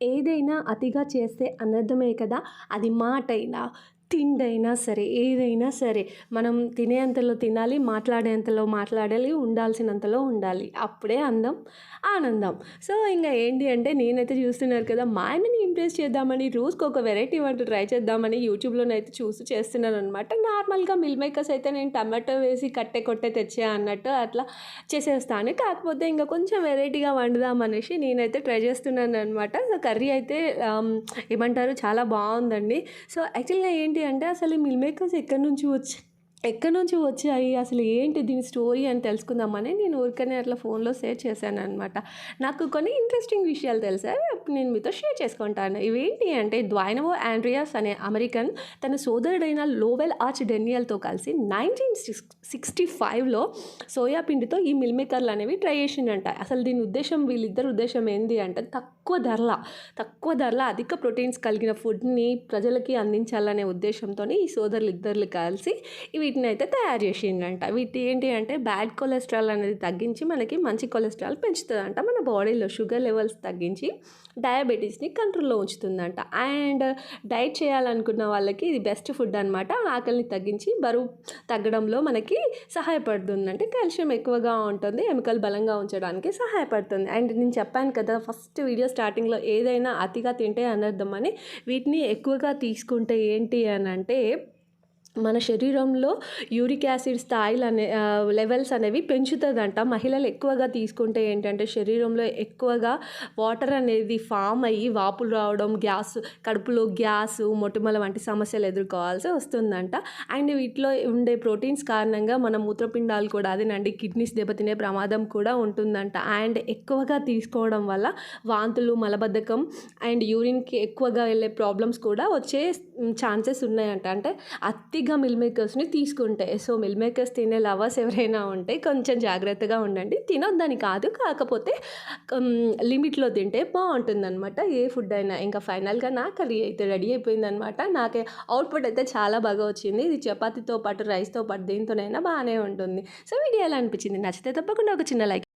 ఏదైనా అతిగా చేస్తే అనర్థమే కదా అది మాటైనా. తిండైనా సరే ఏదైనా సరే మనం తినేంతలో తినాలి మాట్లాడేంతలో మాట్లాడాలి ఉండాల్సినంతలో ఉండాలి. అప్పుడే అందం ఆనందం. సో ఇంకా ఏంటి అంటే నేనైతే చూస్తున్నారు కదా మా ఆయనని ఇంప్రెస్ చేద్దామని రోజుకి ఒక వెరైటీ వంట ట్రై చేద్దామని యూట్యూబ్లోనైతే చూసి చేస్తున్నాను అనమాట నార్మల్గా మిల్ మేకర్స్ అయితే నేను టమాటో వేసి కట్టే కొట్టే తెచ్చే అన్నట్టు అట్లా చేసేస్తాను. కాకపోతే ఇంకా కొంచెం వెరైటీగా వండుదాం అనేసి నేనైతే ట్రై చేస్తున్నాను అనమాట సో కర్రీ అయితే ఏమంటారు? చాలా బాగుందండి. సో యాక్చువల్గా ఏంటి అంటే అసలు మిల్ మేకర్స్ ఎక్కడి నుంచి వచ్చి ఎక్కడి నుంచి వచ్చాయి అసలు ఏంటి దీని స్టోరీ అని తెలుసుకుందామని నేను ఊరికనే అట్లా ఫోన్లో షేర్ చేశాను అనమాట నాకు కొన్ని ఇంట్రెస్టింగ్ విషయాలు తెలుసా? నేను మీతో షేర్ చేసుకుంటాను. ఇవేంటి అంటే ద్వాయినవో ఆండ్రియాస్ అనే అమెరికన్ తన సోదరుడైన లోవెల్ ఆర్చ్ డెనియల్తో కలిసి నైన్టీన్ సిక్స్టీ ఫైవ్లో సోయా పిండితో ఈ మిల్ మేకర్లు అనేవి ట్రై చేసిండంట. అసలు దీని ఉద్దేశం వీళ్ళిద్దరు ఉద్దేశం ఏంటి అంటే తక్కువ ధరల తక్కువ ధరల అధిక ప్రోటీన్స్ కలిగిన ఫుడ్ని ప్రజలకి అందించాలనే ఉద్దేశంతో ఈ సోదరులు ఇద్దరు కలిసి వీటిని అయితే తయారు చేసిండంట. వీటి ఏంటి అంటే బ్యాడ్ కొలెస్ట్రాల్ అనేది తగ్గించి మనకి మంచి కొలెస్ట్రాల్ పెంచుతుందంట. మన బాడీలో షుగర్ లెవెల్స్ తగ్గించి డయాబెటీస్ని కంట్రోల్లో ఉంచుతుందంట. అండ్ డైట్ చేయాలనుకున్న వాళ్ళకి ఇది బెస్ట్ ఫుడ్ అనమాట ఆకలిని తగ్గించి బరువు తగ్గడంలో మనకి సహాయపడుతుంది అంటే కాల్షియం ఎక్కువగా ఉంటుంది. ఎముకలు బలంగా ఉంచడానికి సహాయపడుతుంది. అండ్ నేను చెప్పాను కదా ఫస్ట్ వీడియో స్టార్టింగ్లో ఏదైనా అతిగా తింటే అనర్థం అని. వీటిని ఎక్కువగా తీసుకుంటే ఏంటి అని అంటే మన శరీరంలో యూరిక్ యాసిడ్ స్థాయిలు అనే లెవెల్స్ అనేవి పెంచుతుందంట. మహిళలు ఎక్కువగా తీసుకుంటే ఏంటంటే శరీరంలో ఎక్కువగా వాటర్ అనేది ఫామ్ అయ్యి వాపులు రావడం గ్యాస్ కడుపులో గ్యాస్ మొటిమల వంటి సమస్యలు ఎదుర్కోవాల్సి వస్తుందంట. అండ్ వీటిలో ఉండే ప్రోటీన్స్ కారణంగా మన మూత్రపిండాలు కూడా అదేనండి కిడ్నీస్ దెబ్బతినే ప్రమాదం కూడా ఉంటుందంట. అండ్ ఎక్కువగా తీసుకోవడం వల్ల వాంతులు మలబద్ధకం అండ్ యూరిన్కి ఎక్కువగా వెళ్ళే ప్రాబ్లమ్స్ కూడా వచ్చే ఛాన్సెస్ ఉన్నాయంట. అంటే అతిగా మిల్ మేకర్స్ని తీసుకుంటాయి. సో మిల్ మేకర్స్ తినే లవర్స్ ఎవరైనా ఉంటే కొంచెం జాగ్రత్తగా ఉండండి. తినొద్దని కాదు కాకపోతే లిమిట్లో తింటే బాగుంటుందన్నమాట. ఏ ఫుడ్ అయినా. ఇంకా ఫైనల్గా నా కర్రీ అయితే రెడీ అయిపోయిందనమాట నాకే అవుట్పుట్ అయితే చాలా బాగా వచ్చింది. ఇది చపాతీతో పాటు రైస్తో పాటు దేంతోనైనా బాగానే ఉంటుంది. సో వీడియో ఎలా అనిపించింది? నచ్చితే తప్పకుండా ఒక చిన్న లైక్